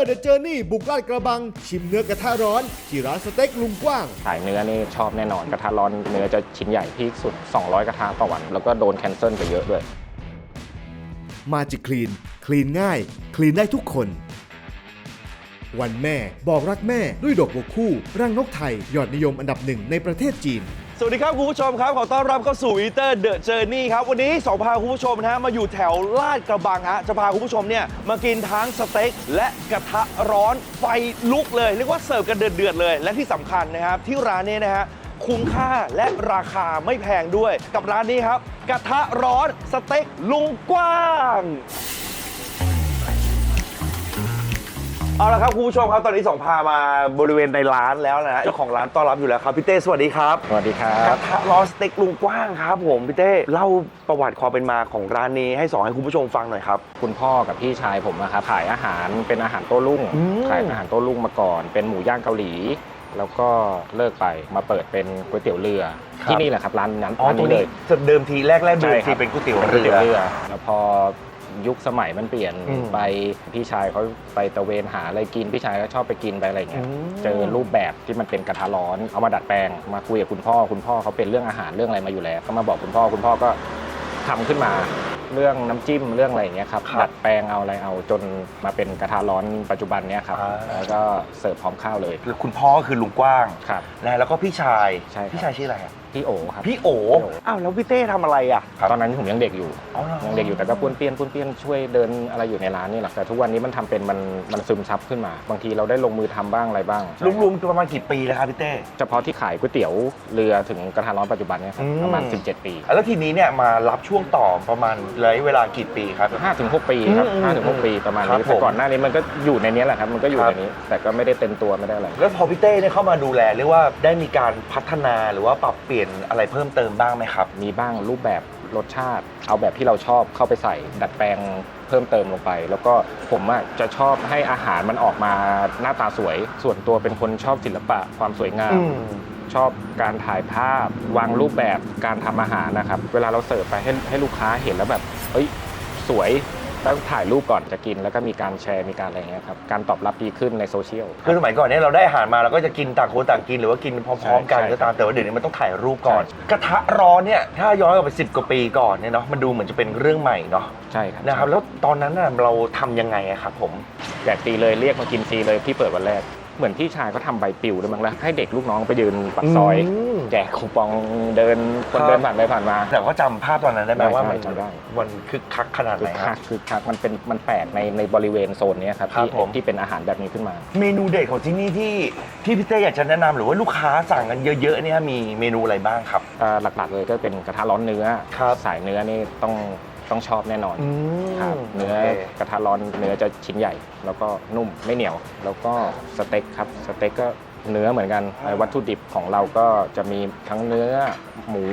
ร์เดอะเจอร์นี่บุกลาดกระบัง ชิมเนื้อกระทะร้อนที่ร้านสเต็กลุงกว้างขายเนื้อนี่ชอบแน่นอนกระทะร้อนเนื้อจะชิ้นใหญ่พีคสุด 200 กระทะต่อวัน แล้วก็โดนแคนเซิลไปเยอะด้วย มาจิคลีน คลีนง่าย คลีนได้ทุกคน วันแม่บอกรักแม่ด้วยดอกบัวคู่ รังนกไทยยอดนิยมอันดับหนึ่งในประเทศจีน สวัสดีครับคุณผู้ชมครับ ขอต้อนรับเข้าสู่อีเตอร์เดอะเจอร์นี่ครับ วันนี้สองพาคุณผู้ชมนะฮะมาอยู่แถวลาดกระบังฮะจะพาคุณผู้ชมเนี่ยมากินทั้งสเต็กและกระทะร้อนไฟลุกเลยเรียกว่าเสิร์ฟกันเดือดๆเลย และที่สำคัญนะครับที่ร้านนี้นะฮะคุ้มค่าและราคาไม่แพงด้วย กับร้านนี้ครับ กระทะร้อนสเต็กลุงกว้าง เอาละครับคุณผู้ชมครับตอนนี้สองพามาบริเวณในร้านแล้วนะฮะเจ้าของร้านต้อนรับอยู่แล้วครับพี่เต้สวัสดีครับสวัสดีครักบ ระทะร้อนสเต็กลุงกว้างครับผมพี่เต้เล่าประวัติความเป็นมาของร้านนี้ให้สอนให้คุณผู้ชมฟังหน่อยครับ คุณพ่อกับพี่ชายผมนะครับขายอาหารเป็นอาหารโต้รุ่งอืม ขายอาหารโต้รุ่งมาก่อน เป็นหมูย่างเกาหลี แล้วก็เลิกไปมาเปิดเป็นก๋วยเตี๋ยวเรือที่นี่แหละครับร้านนั้นอ๋อร้านตรงนี้เลนี้ยเดิมทีแรกแรกๆเดิมใช่คทีรับ เป็นก๋วยเตี๋ยวก๋เรือ แล้วพอ ยุคสมัยมันเปลี่ยนอืมไปพี่ชายเขาไปตะเวนหาอะไรกินพี่ชายก็ชอบไปกินไปอะไรอย่างเงี้ยอืม เจอรูปแบบที่มันเป็นกระทะร้อนเอามาดัดแปลงมาคุยกับคุณพ่อคุณพ่อเขาเป็นเรื่องอาหารเรื่องอะไรมาอยู่แล้วก็มาบอกคุณพ่อคุณพ่อก็ทำขึ้นมาเรื่องน้ำจิ้มเรื่องอะไรอย่างเงี้ยครับดัดแปลงเอาอะไรเอาจนมาเป็นกระทะร้อนปัจจุบันเนี้ยครับแล้วก็เสิร์ฟพร้อมข้าวเลยคุณพ่อก็คือลุงกว้างครับ นะแล้วก็พี่ชาย ใช่ครับ พี่ชายชื่ออะไรอะพี่โอครับ พี่โอพี่โอ อ้าวแล้วพี่เต้ทำอะไรอะตอนนั้นผมยังเด็กอยู่อ๋อหรอยังเด็กอยู่แต่ก็ป้วนเปี้ยนป้วนเปี้ยนช่วยเดินอะไรอยู่ในร้านนี่แหละแต่ทุกวันนี้มันทำเป็นมันมันซึมซับขึ้นมา บางทีเราได้ลงมือทำบ้างอะไรบ้างรวมๆประมาณกี่ปีแล้วครับพี่เต้ เฉพาะที่ขายก๋วยเตี๋ยวเรือถึงกระทะร้อนปัจจุบันเนี่ยครับอืม ประมาณ 17 ปีแล้วทีนี้เนี่ยมารับช่วงต่อประมาณระยะเวลากี่ปีครับ 5ถึง6ปีครับอืม5ถึง6ปีประมาณครับนี้ผมแต่ก่อนหน้านี้มันก็อยู่ในนี้แหละครับมันก็อยู่ครับ ในนี้ แต่ก็ไม่ได้เต็มตัวไม่ได้อะไร แล้วพอพี่เต้เนี่ยเข้ามาดูแลเรียกว่าได้มีการพัฒนาหรือว่าปรับเปลี่ยนอะไรเพิ่มเติมบ้างไหมครับ มีบ้างรูปแบบรสชาติ เอาแบบที่เราชอบเข้าไปใส่ ดัดแปลงเพิ่มเติมลงไป แล้วก็ผมอะจะชอบให้อาหารมันออกมาหน้าตาสวย ส่วนตัวเป็นคนชอบศิลปะความสวยงามชอบการถ่ายภาพวางรูปแบบการทำอาหารนะครับ เวลาเราเสิร์ฟไปให้ให้ลูกค้าเห็นแล้วแบบเอ้ยสวย ต้องถ่ายรูปก่อนจะกิน แล้วก็มีการแชร์มีการอะไรอย่างเงี้ยครับการตอบรับดีขึ้นในโซเชียลคือสมัยก่อนเนี่ยเราได้อาหารมาเราก็จะกินต่างคนต่างกินหรือว่ากินพร้อมๆกันใช่ก็ตามแต่ว่าเดี๋ยวนี้มันต้องถ่ายรูปก่อน ใช่ กระทะร้อนเนี่ยถ้าย้อนกลับไปสิบกว่าปีก่อนเนี่ยเนาะมันดูเหมือนจะเป็นเรื่องใหม่เนาะใช่ครับนะครับแล้วตอนนั้นน่ะเราทำยังไงอะครับผม แจกฟรีเลยเรียกมากินฟรีเลยที่เปิดวันแรก เหมือนพี่ชายเขาทำใบปลิวด้วยมั้งแล้วให้เด็กลูกน้องไปยืนปากซอยมแจกคูปองเดินคนครับเดินผ่านไปผ่านมา แต่ก็จำภาพตอนนั้นได้ไหมได้ว่ามันจำได้ มันคึกคักขนาดไหคืนอคคัรักบคือคักมันเป็นมันแปลกในในบริเวณโซนเนี้ยครับครับที่ผม ที่เป็นอาหารแบบนี้ขึ้นมา เมนูเด็ดของที่นี่ที่ที่พี่เต้อยากจะแนะนำหรือว่าลูกค้าสั่งกันเยอะๆเนี่ยมีเมนูอะไรบ้างครับ เอ่อหลักๆเลยก็เป็นกระทะร้อนเนื้อ ครับ สายเนื้อนี่ต้อง ต้องชอบแน่นอนอืมครับเนื้อโคกระทะร้อนเนื้อจะชิ้นใหญ่ แล้วก็นุ่มไม่เหนียว แล้วก็สเต็กครับสเต็กก็เนื้อเหมือนกันวัตถุดิบของเราก็จะมีทั้งเนื้อหมู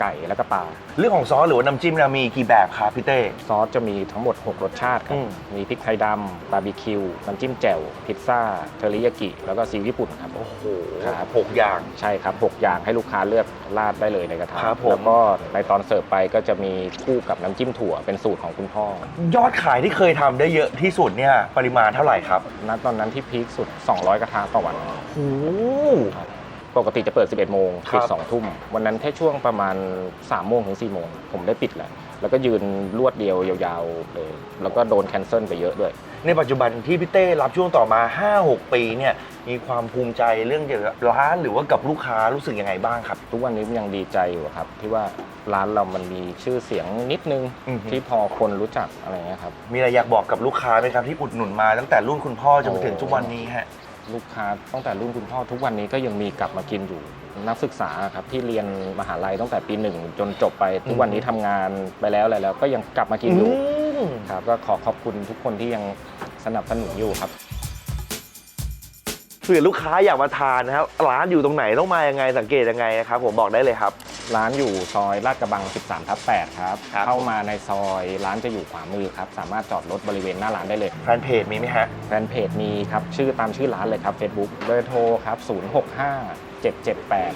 ไก่แล้วก็ปลาเรื่องของซอสหรือว่าน้ำจิ้มเรามีกี่แบบครับพี่เต้ ซอสจะมีทั้งหมด 6 รสชาติครัอืบ ม มีพริกไทยดำบาร์บีคิวน้ำจิ้มแจ่วพิซซ่าเทอริยากิแล้วก็ซีอิ๊วญี่ปุ่นครับ โอ้โหครับ หกอย่าง ใช่ครับหกอย่างให้ลูกค้าเลือกราดได้เลยในกระทะครับผม แล้วก็ในตอนเสิร์ฟไปก็จะมีคู่กับน้ำจิ้มถั่วเป็นสูตรของคุณพ่อ ยอดขายที่เคยทำได้เยอะที่สุดเนี่ยปริมาณเท่าไหร่ครับณตอนนั้นที่พีคสุด 200 กระทะต่อวัน โอ้ ปกติจะเปิด 11 โมงครับปิด2ทุ่ม วันนั้นแค่ช่วงประมาณ 3 โมงถึง 4 โมง ผมได้ปิดแล้วแล้วก็ยืนรวดเดียวยาวๆเลย แล้วก็โดนแคนเซิลไปเยอะด้วย ในปัจจุบันที่พี่เต้รับช่วงต่อมา 5-6 ปีเนี่ยมีความภูมิใจเรื่องเกี่ยวกับร้านหรือว่ากับลูกค้ารู้สึกยังไงบ้างครับ ทุกวันนี้ยังดีใจอยู่ครับ ที่ว่าร้านเรามันมีชื่อเสียงนิดนึงอือฮึ ที่พอคนรู้จักอะไรเงี้ยครับ มีอะไรอยากบอกกับลูกค้าไหมครับที่อุดหนุนมาตั้งแต่รุ่นคุณพ่อจนมาถึงทุกวันนี้ฮะ ลูกค้าตั้งแต่รุ่นคุณพ่อทุกวันนี้ก็ยังมีกลับมากินอยู่ นักศึกษาครับที่เรียนมหาลัยตั้งแต่ปีหนึ่งจนจบไปทุกวันนี้ทำงานไปแล้วอะไรแล้ว ก็ยังกลับมากินอยู่มครับก็ขอขอบคุณทุกคนที่ยังสนับสนุนอยู่ครับ เผื่อลูกค้าอยากมาทานนะครับร้านอยู่ตรงไหนต้องมายังไงสังเกตยังไงครับผมบอกได้เลยครับ ร้านอยู่ซอยลาดกระบัง 13 ทับ 8 ครับ ครับ เข้ามาในซอยร้านจะอยู่ขวามือครับ สามารถจอดรถบริเวณหน้าร้านได้เลย แฟนเพจมีไหมฮะ แฟนเพจมีครับ ชื่อตามชื่อร้านเลยครับ Facebook เบอร์โทรครับ 065 778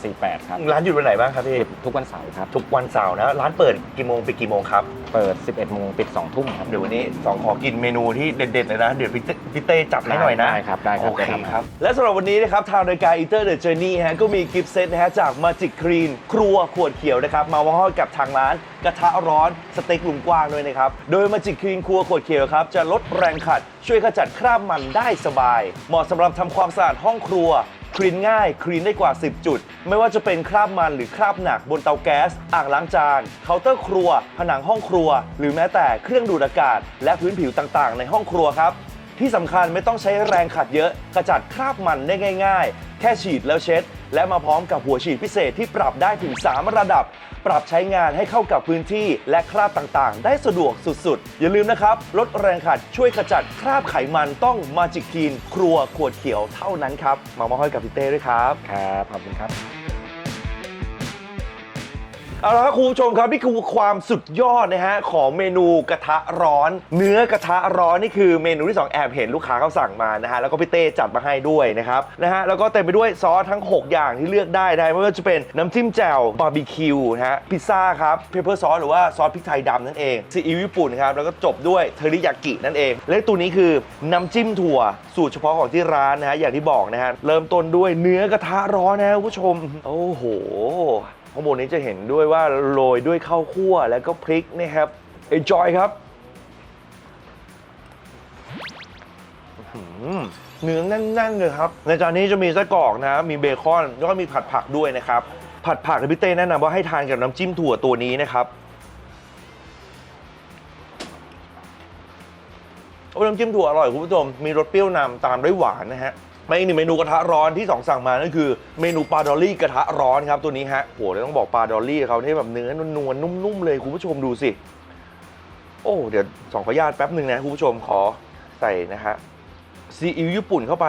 1848 ครับร้านอยู่วันไหนบ้างครับพี่ ทุกวันเสาร์ครับ ทุกวันเสาร์นะ ร้านเปิดกี่โมงปิดกี่โมงครับ เปิด 11โมงปิด 2 ทุ่มครับเดี๋ยววันนี้สองขอกินเมนูที่เด็ดๆเลยนะ เดี๋ยวพี่เต้พี่เต้จัดให้หน่อยนะ ได้ครับ ได้ครับโอเคได้ครับครับ และสำหรับวันนี้นะครับ ทางรายการ Eater the Journey ฮะก็มีกิฟต์เซตนะฮะจาก Magic Clean ครัวขวดเขียวนะครับ มามอบให้กับทางร้านกระทะร้อนสเต็กลุงกว้างด้วยนะครับ โดย Magic Clean ครัวขวดเขียวครับ จะลดแรงขัด ช่วยขจัดคราบมันได้สบาย เหมาะสำหรับทำความสะอาดห้องครัวค ลีนง่าย คลีนได้กว่า 10 จุด ไม่ว่าจะเป็นคราบมันหรือคราบหนักบนเตาแก๊ส อ่างล้างจาน เคาน์เตอร์ครัว ผนังห้องครัว หรือแม้แต่เครื่องดูดอากาศ และพื้นผิวต่างๆ ในห้องครัวครับ ที่สำคัญไม่ต้องใช้แรงขัดเยอะขจัดคราบมันได้ง่าย ๆ แค่ฉีดแล้วเช็ด และมาพร้อมกับหัวฉีดพิเศษที่ปรับได้ถึง 3 ระดับ ปรับใช้งานให้เข้ากับพื้นที่และคราบต่างๆ ได้สะดวกสุดๆ อย่าลืมนะครับลดแรงขัดช่วยขจัดคราบไขมันต้องมาจิกคีนครัวขวดเขียวเท่านั้นครับ มามอบให้กับพี่เต้ด้วยครับ ครับ ขอบคุณครับ เอาละครับคุณผู้ชมครับนี่คือความสุดยอดนะฮะของเมนูกระทะร้อน เนื้อกระทะร้อนนี่คือเมนูที่สองแอบเห็นลูกค้าเขาสั่งมานะฮะแล้วก็พี่เต้จัดมาให้ด้วยนะครับนะฮะแล้วก็เต็มไปด้วยซอสทั้ง 6 อย่างที่เลือกได้นะไม่ว่าจะเป็นน้ำจิ้มแจ่วบาร์บีคิวนะฮะพิซซ่าครับเพปเปอร์ซอสหรือว่าซอสพริกไทยดำนั่นเองซีอิ๊วญี่ปุ่นครับแล้วก็จบด้วยเทอริยากินั่นเอง และตัวนี้คือน้ำจิ้มถั่วสูตรเฉพาะของที่ร้านนะฮะอย่างที่บอกนะฮะเริ่มต้นด้วยเนื้อกระทะร้อนนะฮะคุณผู้ชมโอ้โห ข้างบนนี้จะเห็นด้วยว่าโรยด้วยข้าวคั่วแล้วก็พริกนะครับ enjoy ครับเนื้อแน่นๆเลยครับ ในจานนี้จะมีไส้กรอกนะ มีเบคอนแล้วก็มีผัดผักด้วยนะครับ ผัดผักพี่เต้แนะนำว่าให้ทานกับน้ำจิ้มถั่วตัวนี้นะครับโอ้น้ำจิ้มถั่วอร่อยคุณผู้ชม มีรสเปรี้ยวนำตามด้วยหวานนะฮะ มาอีกหนึ่งเมนูกระทะร้อนที่สองสั่งมานั่นคือเมนูปลาดอลลี่กระทะร้อนครับตัวนี้ฮะโหแล้วต้องบอกปลาดอลลี่เขาที่แบบเนื้อนวลๆนุ่มๆเลยคุณผู้ชมดูสิ โอ้เดี๋ยวสองขออนุญาตแป๊บหนึ่งนะคุณผู้ชมขอใส่นะฮะซีอิ๊วญี่ปุ่นเข้าไป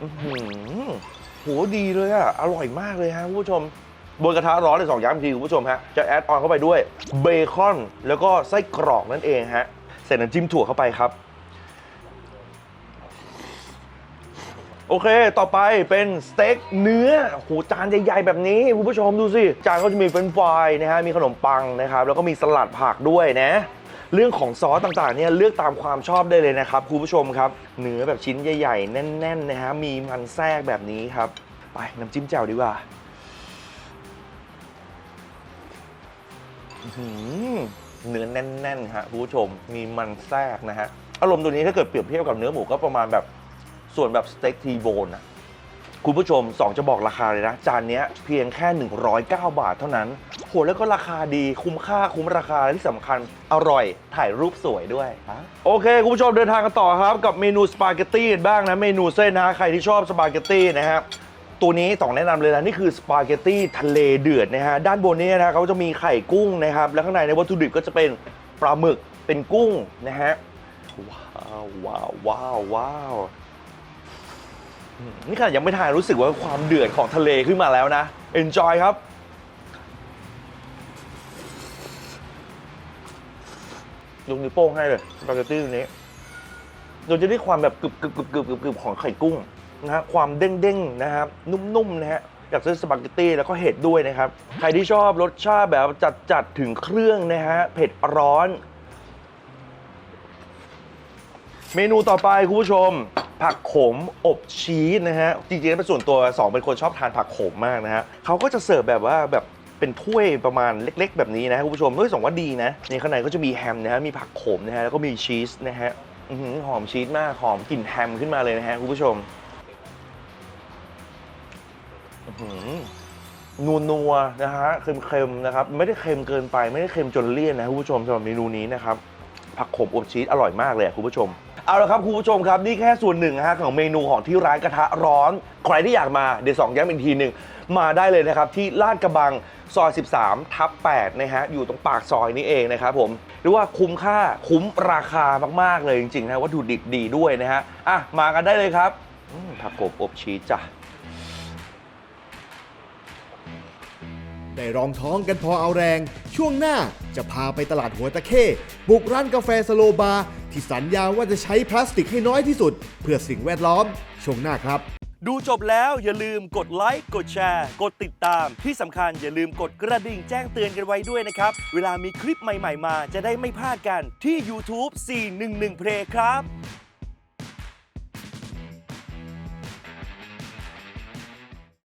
หือโหดีเลยอะอร่อยมากเลยฮะคุณผู้ชมบนกระทะร้อนเลยสองย้ำอีกทีคุณผู้ชมฮะจะแอดออนเข้าไปด้วยเบคอนแล้วก็ไส้กรอกนั่นเองฮะใส่น้ำจิ้มถั่วเข้าไปครับ โอเค ต่อไปเป็นสเต็กเนื้อโหจานใหญ่ๆแบบนี้คุณผู้ชมดูสิ จานก็จะมีเฟรนฟรายนะฮะ มีขนมปังนะครับ แล้วก็มีสลัดผักด้วยนะ เรื่องของซอสต่างๆเนี่ยเลือกตามความชอบได้เลยนะครับคุณผู้ชมครับ เนื้อแบบชิ้นใหญ่ๆ แน่นๆนะฮะ มีมันแทรกแบบนี้ครับ ไปน้ำจิ้มแจ่วดีกว่าเนื้อแน่นๆฮะคุณผู้ชม มีมันแทรกนะฮะ อารมณ์ตัวนี้ถ้าเกิดเปรียบเทียบกับเนื้อหมูก็ประมาณแบบ ส่วนแบบสเต็กทีโบนนะคุณผู้ชม 2 จะบอกราคาเลยนะ จานเนี้ยเพียงแค่ 109 บาทเท่านั้นโหแล้วก็ราคาดีคุ้มค่าคุ้มราคาและที่สำคัญอร่อยถ่ายรูปสวยด้วยอะโอเค คุณผู้ชมเดินทางกันต่อครับ กับเมนูสปาเกตตี้กันบ้างนะ เมนูเส้นนะใครที่ชอบสปาเกตตี้นะฮะตัวนี้ต้องแนะนำเลยนะ นี่คือสปาเกตตี้ทะเลเดือดนะฮะด้านบนนี้นะเขาจะมีไข่กุ้งนะครับ แล้วข้างในในวัตถุดิบก็จะเป็นปลาหมึกเป็นกุ้งนะฮะว้าวว้าวว้าวว้าว นี่ขนาดยังไม่ทานรู้สึกว่าความเดือดของทะเลขึ้นมาแล้วนะ enjoy ครับยกนิ้วโป้งให้เลยสปาเกตตี้ตัวนี้เราจะได้ความแบบกรึบกรึบกรึบกรึบกรึบกรึบของไข่กุ้งนะฮะความเด้งๆนะครับ นุ่มๆนะฮะจากเส้นสปาเกตตี้แล้วก็เห็ดด้วยนะครับ ใครที่ชอบรสชาติแบบจัดๆถึงเครื่องนะฮะเผ็ดร้อน เมนูต่อไปคุณผู้ชม ผักขมอบชีสนะฮะ จริงๆแล้วเป็นส่วนตัวสองเป็นคนชอบทานผักขมมากนะฮะเขาก็จะเสิร์ฟแบบว่าแบบเป็นถ้วยประมาณเล็ก ๆ แบบนี้นะคุณผู้ชมเฮ้ยสองว่าดีนะในข้างในก็จะมีแฮมนะฮะมีผักขมนะฮะแล้วก็มีชีสนะฮะหอมชีสมากหอมกลิ่นแฮมขึ้นมาเลยนะฮะคุณผู้ชมอื้อหือนัวๆนะฮะเค็มๆนะครับ ไม่ได้เค็มเกินไปไม่ได้เค็มจนเลี่ยนนะคุณผู้ชมสำหรับเมนูนี้นะครับ ผักขมอบชีสอร่อยมากเลยคุณผู้ชม เอาละครับคุณผู้ชมครับ นี่แค่ส่วนหนึ่งนะฮะของเมนูของที่ร้านกระทะร้อน ใครที่อยากมาเดี๋ยวสองย้ำอีกทีหนึ่งมาได้เลยนะครับ ที่ลาดกระบังซอย 13 ทับ8นะฮะอยู่ตรงปากซอยนี้เองนะครับผมเรียกว่าคุ้มค่าคุ้มราคามากๆเลยจริงๆนะวัตถุดิบดีด้วยนะฮะอะมากันได้เลยครับผักกบอบชีสจ้ะได้รองท้องกันพอเอาแรง ช่วงหน้าจะพาไปตลาดหัวตะเข้ บุกร้านกาแฟสโลบาร์ที่สัญญาว่าจะใช้พลาสติกให้น้อยที่สุด เพื่อสิ่งแวดล้อม ช่วงหน้าครับ ดูจบแล้วอย่าลืมกดไลค์กดแชร์ กดติดตาม ที่สำคัญอย่าลืมกดกระดิ่งแจ้งเตือนกันไว้ด้วยนะครับ เวลามีคลิปใหม่ ๆ มาจะได้ไม่พลาดกันที่ YouTube 411 Play ครับ